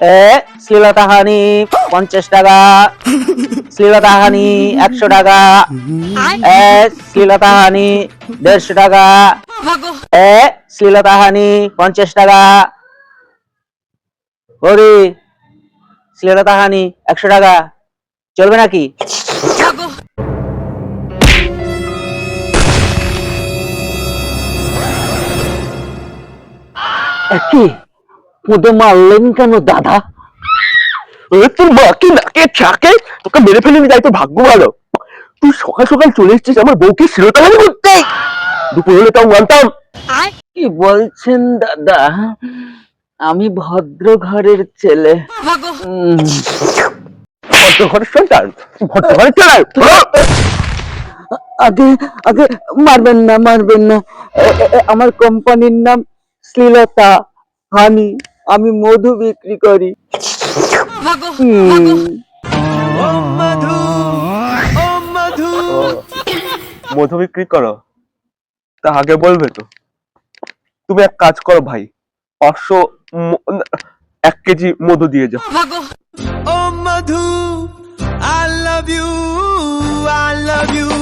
এ শ্লীলতা হানি পঞ্চাশ টাকা। শ্লীলতা হানি একশো টাকা। এ শ্লীলতা হানি দেড়শো টাকা। এ শ্লীলতা হানি পঞ্চাশ টাকা। ওরে শ্লীলতা হানি একশো টাকা। চলবে নাকি? কি? পুদে মারলেন কেন দাদা? তোর বাকি নাকে ছাকে তোকে মেরে ফেলেনি তাই তো ভাগ্য ভালো। তুই সকাল সকাল চলে এসেছিস আমার বউকে শিরোতালামি করতে। দুপুর হলে তাও মানতাম। কি বলছেন দাদা? আমি ভদ্র ঘরের ছেলে ভদ্র ঘরের সন্তান ভদ্র ঘরের ছেলে? আগে আগে মারবেন না মারবেন না। আমার কোম্পানির নাম শ্লীলতা হানি। আমি মধু বিক্রি করি। মধু বিক্রি করো? তা আগে বলবে তো। তুমি এক কাজ করো ভাই পাঁচশো এক কেজি মধু দিয়ে যাও। Oh Madhu, I love you, I love you.